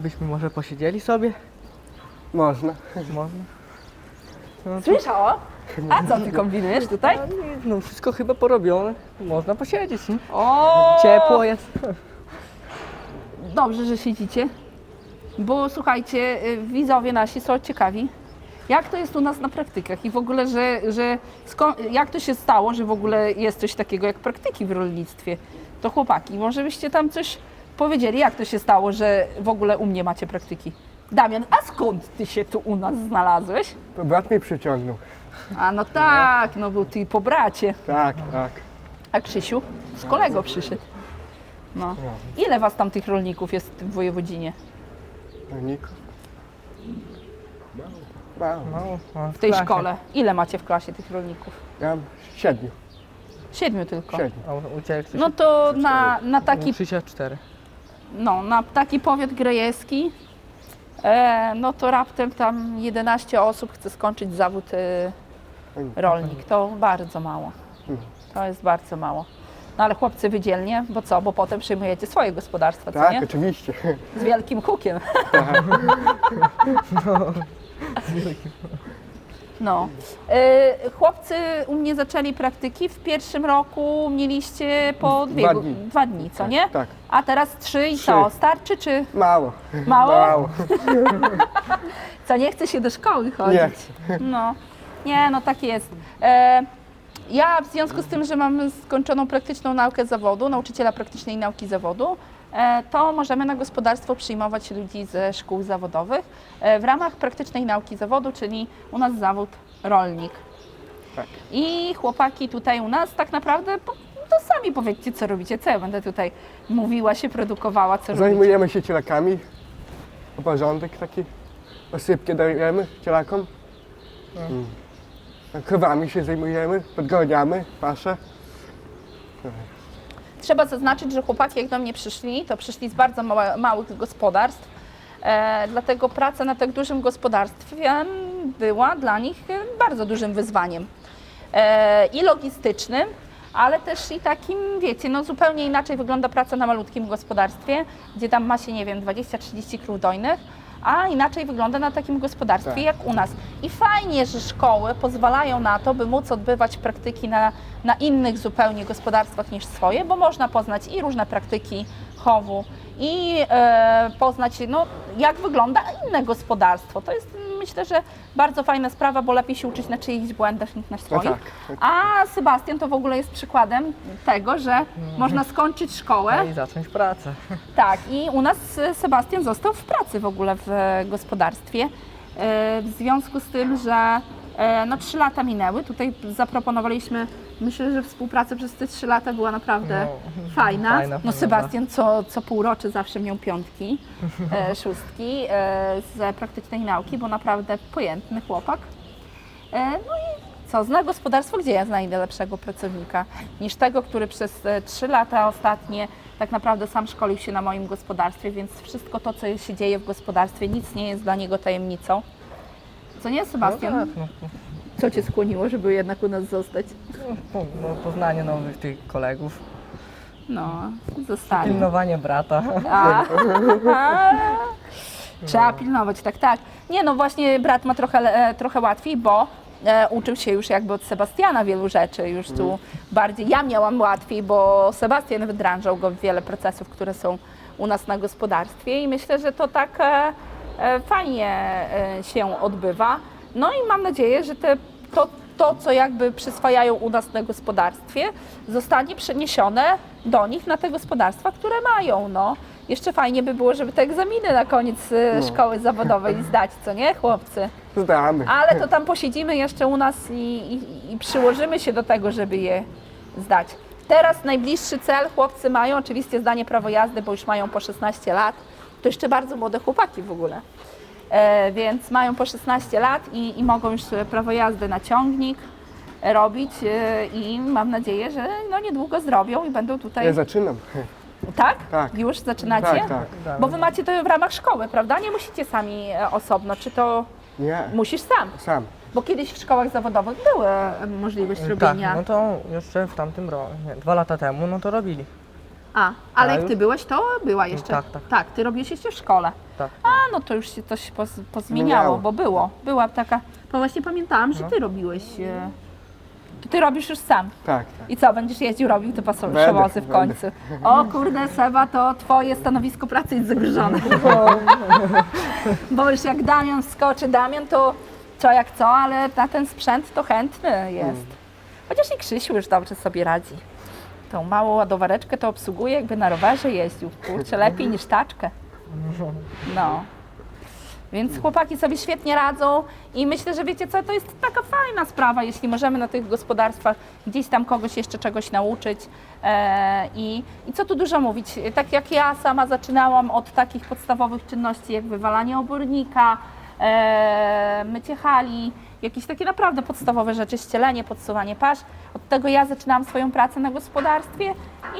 Byśmy może posiedzieli sobie? Można. Można. No, Słyszałam? A co ty kombinujesz tutaj? to- no wszystko chyba porobione. Można posiedzieć, nie? O! Ciepło jest. Dobrze, że siedzicie. Bo słuchajcie, y, widzowie nasi są ciekawi, jak to jest u nas na praktykach i w ogóle, że, że skąd, jak to się stało, że w ogóle jest coś takiego jak praktyki w rolnictwie. To chłopaki, może byście tam coś powiedzieli, jak to się stało, że w ogóle u mnie macie praktyki. Damian, a skąd ty się tu u nas znalazłeś? To brat mnie przyciągnął. A no tak, no był ty po bracie. Tak, tak. A Krzysiu z kolego przyszedł. No. Ile was tam tych rolników jest w tym wojewodzinie? Rolników. Mało. No, no, W tej szkole. Ile macie w klasie tych rolników? Ja mam siedmiu. Siedmiu tylko. Siedmiu. A u- Ciebie Krzysiu? No to na, na, taki, Krzysia cztery. No, na taki powiat grejewski, e, no to raptem tam 11 osób chce skończyć zawód e, rolnik. To bardzo mało. To jest bardzo mało. No ale chłopcy wydzielnie, bo co? Bo potem przyjmujecie swoje gospodarstwa, co Tak, nie? oczywiście. Z wielkim hukiem. No. E, chłopcy u mnie zaczęli praktyki. W pierwszym roku mieliście po dwie, Dwa dni. dwa dni, co nie? Tak. A teraz trzy i Trzy. co? Starczy czy Mało. mało? Mało. Co, nie chce się do szkoły chodzić? Nie. No. Nie, no tak jest. E, ja w związku z tym, że mam skończoną praktyczną naukę zawodu, nauczyciela praktycznej nauki zawodu, to możemy na gospodarstwo przyjmować ludzi ze szkół zawodowych e, w ramach praktycznej nauki zawodu, czyli u nas zawód rolnik. Tak. I chłopaki tutaj u nas tak naprawdę, to sami powiedzcie, co robicie, co ja będę tutaj mówiła, się produkowała, co robicie. Zajmujemy się cielakami. Porządek taki. Osypkę dajemy cielakom. Mm. Krowami się zajmujemy, podgoniamy, pasze. Trzeba zaznaczyć, że chłopaki jak do mnie przyszli, to przyszli z bardzo mała, małych gospodarstw, e, dlatego praca na tak dużym gospodarstwie była dla nich bardzo dużym wyzwaniem. E, I logistycznym, ale też i takim, wiecie, no zupełnie inaczej wygląda praca na malutkim gospodarstwie, gdzie tam ma się, nie wiem, 20-30 krów dojnych, a inaczej wygląda na takim gospodarstwie Tak. jak u nas. I fajnie, że szkoły pozwalają na to, by móc odbywać praktyki na, na innych zupełnie gospodarstwach niż swoje, bo można poznać i różne praktyki chowu i e, poznać, no, jak wygląda inne gospodarstwo. To jest myślę, że bardzo fajna sprawa, bo lepiej się uczyć na czyichś błędach niż na swoich. tak, tak. A Sebastian to w ogóle jest przykładem tego, że można skończyć szkołę. No i zacząć pracę. Tak, i u nas e, Sebastian został w pracy w ogóle w e, gospodarstwie. E, W związku z tym, że no, trzy lata minęły, tutaj zaproponowaliśmy, myślę, że współpraca przez te trzy lata była naprawdę No, fajna. fajna, No Sebastian co, co półrocze zawsze miał piątki, e, szóstki e, z praktycznej nauki, bo naprawdę pojętny chłopak. E, No i co, zna gospodarstwo, gdzie ja znajdę lepszego pracownika niż tego, który przez e, trzy lata ostatnie tak naprawdę sam szkolił się na moim gospodarstwie, więc wszystko to, co się dzieje w gospodarstwie, nic nie jest dla niego tajemnicą. Co nie, No Sebastian? tak, no, Co Cię skłoniło, żeby jednak u nas zostać? no, po- no, poznanie nowych tych kolegów. No, zostanie. Pilnowanie brata. A, Trzeba pilnować, tak, tak. Nie no, właśnie brat ma trochę, trochę łatwiej, bo e, uczył się już jakby od Sebastiana wielu rzeczy, już tu bardziej. Ja miałam łatwiej, bo Sebastian wydrążał go w wiele procesów, które są u nas na gospodarstwie i myślę, że to tak e, fajnie e, się odbywa. No i mam nadzieję, że te, to, to, co jakby przyswajają u nas na gospodarstwie, zostanie przeniesione do nich na te gospodarstwa, które mają. No. Jeszcze fajnie by było, żeby te egzaminy na koniec e, No. szkoły zawodowej zdać, co nie, chłopcy? Zdamy. Ale to tam posiedzimy jeszcze u nas i, i, i przyłożymy się do tego, żeby je zdać. Teraz najbliższy cel chłopcy mają, oczywiście zdanie prawo jazdy, bo już mają po 16 lat. To jeszcze bardzo młode chłopaki w ogóle. E, więc mają po 16 lat i, i mogą już e, prawo jazdy na ciągnik e, robić e, i mam nadzieję, że no niedługo zrobią i będą tutaj. Ja zaczynam. Tak? Tak. Już zaczynacie? Tak, tak. Bo wy macie to w ramach szkoły, prawda? Nie musicie sami e, osobno, czy to Nie, musisz sam? sam. Bo kiedyś w szkołach zawodowych była e, możliwość Tak, robienia. no to jeszcze w tamtym roku, nie, dwa lata temu, no to robili. A, ale A jak już? ty byłeś, to była jeszcze. Tak, tak. Tak, ty robiłeś jeszcze w szkole. tak. A, no to już się coś poz, pozmieniało, Zmieniało. bo było. Była taka, bo właśnie pamiętałam, że ty robiłeś, e, to ty robisz już sam. Tak, tak. I co, będziesz jeździł, robił te Będę, przewozy w będę. końcu? O kurde, Seba, to twoje stanowisko pracy jest zagrożone. Bo już jak Damian wskoczy, Damian to co jak co, ale na ten sprzęt to chętny jest. Chociaż i Krzysiu już dobrze sobie radzi. Tą małą ładowareczkę to obsługuje, jakby na rowerze jeździł. Kurczę, lepiej niż taczkę. No. Więc chłopaki sobie świetnie radzą i myślę, że wiecie co, to jest taka fajna sprawa, jeśli możemy na tych gospodarstwach gdzieś tam kogoś jeszcze czegoś nauczyć. E, i, I co tu dużo mówić, tak jak ja sama zaczynałam od takich podstawowych czynności jak wywalanie obornika, e, mycie hali, jakieś takie naprawdę podstawowe rzeczy, ścielenie, podsuwanie pasz. Od tego ja zaczynałam swoją pracę na gospodarstwie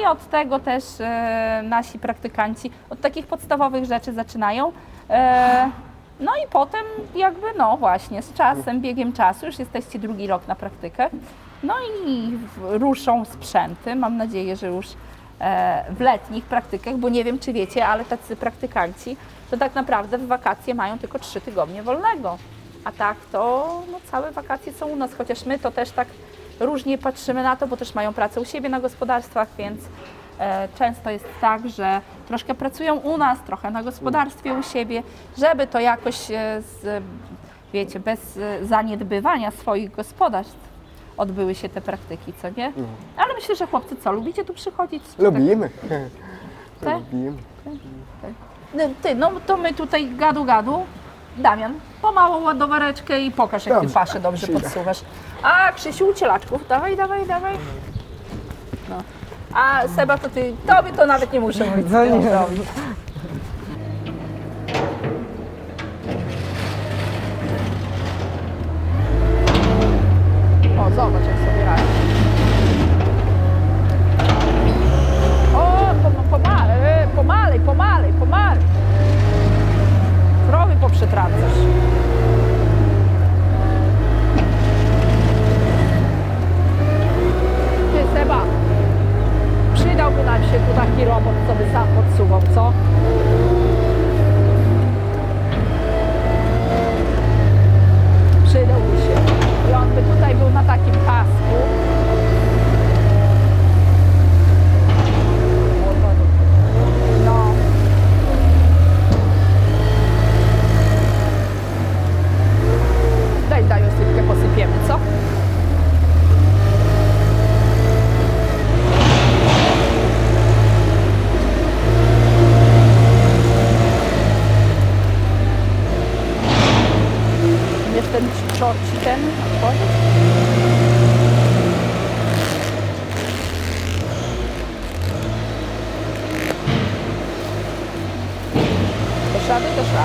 i od tego też e, nasi praktykanci od takich podstawowych rzeczy zaczynają. E, no i potem jakby, no właśnie, z czasem, biegiem czasu, już jesteście drugi rok na praktykach, no i ruszą sprzęty, mam nadzieję, że już e, w letnich praktykach, bo nie wiem, czy wiecie, ale tacy praktykanci to tak naprawdę w wakacje mają tylko trzy tygodnie wolnego. A tak to no, całe wakacje są u nas, chociaż my to też tak różnie patrzymy na to, bo też mają pracę u siebie na gospodarstwach, więc e, często jest tak, że troszkę pracują u nas, trochę na gospodarstwie u siebie, żeby to jakoś e, z, wiecie, bez e, zaniedbywania swoich gospodarstw odbyły się te praktyki, co nie? Ale myślę, że chłopcy co, lubicie tu przychodzić? Czy tak- Lubimy. Tak? Lubimy. No, Ty, no to my tutaj gadu gadu. Damian, pomałą ładowareczkę i pokaż, jak ty Dobrze, paszę dobrze przyjdę. podsuwasz. A Krzysiu, ucielaczków, dawaj, dawaj, dawaj. No. A Seba, to ty, tobie to nawet nie muszę mówić, No nie.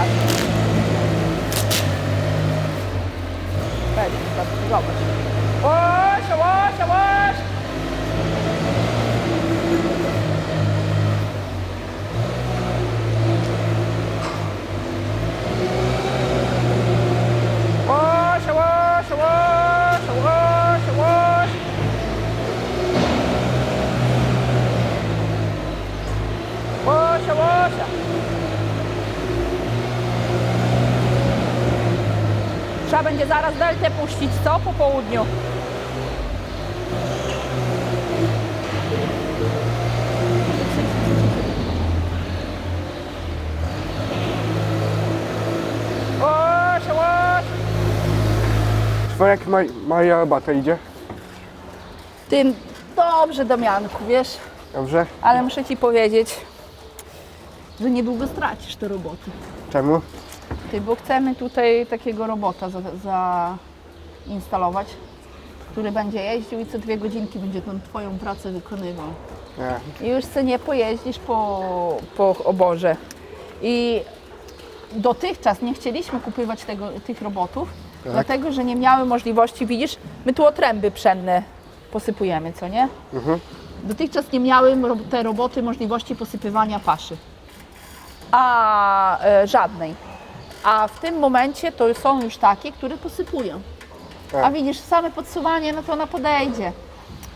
that. Będzie zaraz deltę puścić, co? Po południu. Jak maj, moja robota idzie? Tym dobrze, Damianku, wiesz, Dobrze? ale muszę Ci powiedzieć, że niedługo stracisz te roboty. Czemu? Ty, bo chcemy tutaj takiego robota za, zainstalować, który będzie jeździł i co dwie godzinki będzie tą Twoją pracę wykonywał. Nie. I już sobie nie pojeździsz po, po oborze. I dotychczas nie chcieliśmy kupować tego, tych robotów, dlatego że nie miały możliwości, widzisz, my tu otręby pszenne posypujemy, co nie? Dotychczas nie miały te roboty możliwości posypywania paszy. A e, żadnej. A w tym momencie to są już takie, które posypują. Tak. A widzisz, same podsuwanie, no to ona podejdzie.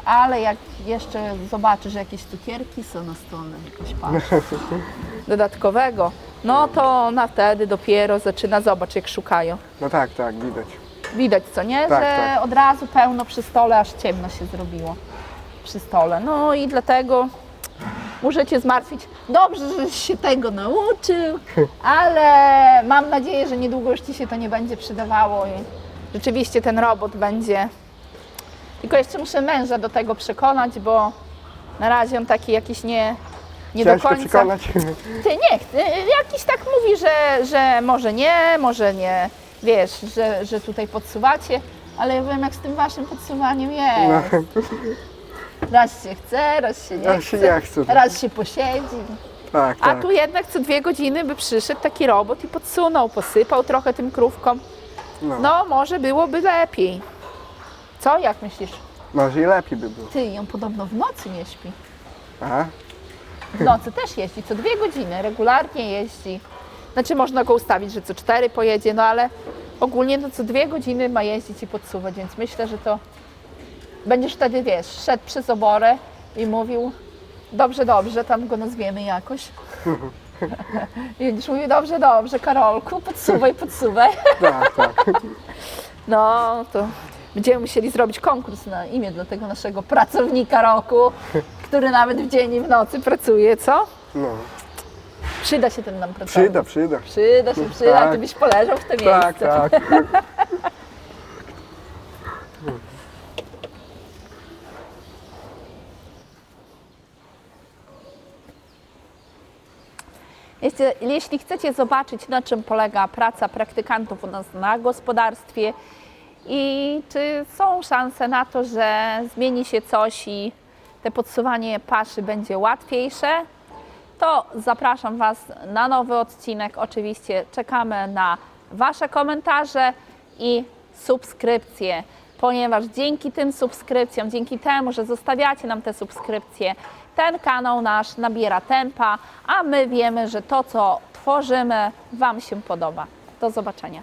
ale jak jeszcze zobaczysz, że jakieś cukierki są na stole, jakoś patrz, dodatkowego, no to na wtedy dopiero zaczyna, zobacz jak szukają. No tak, tak, widać. Widać co nie, Tak, że tak. od razu pełno przy stole, aż ciemno się zrobiło przy stole. No i dlatego muszę Cię zmartwić. Dobrze, żeś się tego nauczył, ale mam nadzieję, że niedługo już Ci się to nie będzie przydawało i rzeczywiście ten robot będzie. Tylko jeszcze muszę męża do tego przekonać, bo na razie on taki jakiś nie, nie do końca. przekonać. Ty nie, ty, jakiś tak mówi, że, że może nie, może nie, wiesz, że, że tutaj podsuwacie, ale ja wiem jak z tym waszym podsuwaniem jest. Raz się chce, raz się nie Raz się chce, nie chce. raz się posiedzi. Tak, A tak. tu jednak co dwie godziny by przyszedł taki robot i podsunął, posypał trochę tym krówkom. No. No może byłoby lepiej. Co, jak myślisz? Może i lepiej by było. Ty, on podobno w nocy nie śpi. Aha. W nocy też jeździ, co dwie godziny, regularnie jeździ. Znaczy można go ustawić, że co cztery pojedzie, no ale ogólnie no co dwie godziny ma jeździć i podsuwać, więc myślę, że to będziesz wtedy, wiesz, szedł przez oborę i mówił dobrze, dobrze, tam go nazwiemy jakoś. I będziesz mówił dobrze, dobrze, Karolku, podsuwaj, podsuwaj. Tak, tak. No to będziemy musieli zrobić konkurs na imię dla tego naszego pracownika roku, który nawet w dzień i w nocy pracuje, co? No. Przyda się ten nam pracownik. Przyda, przyda. Przyda się, przyda, Tak. ty byś poleżał w te Tak, miejsce. tak. Jeśli, jeśli chcecie zobaczyć, na czym polega praca praktykantów u nas na gospodarstwie i czy są szanse na to, że zmieni się coś i te podsuwanie paszy będzie łatwiejsze, to zapraszam Was na nowy odcinek. Oczywiście czekamy na Wasze komentarze i subskrypcje, ponieważ dzięki tym subskrypcjom, dzięki temu, że zostawiacie nam te subskrypcje, ten kanał nasz nabiera tempa, a my wiemy, że to, co tworzymy, Wam się podoba. Do zobaczenia.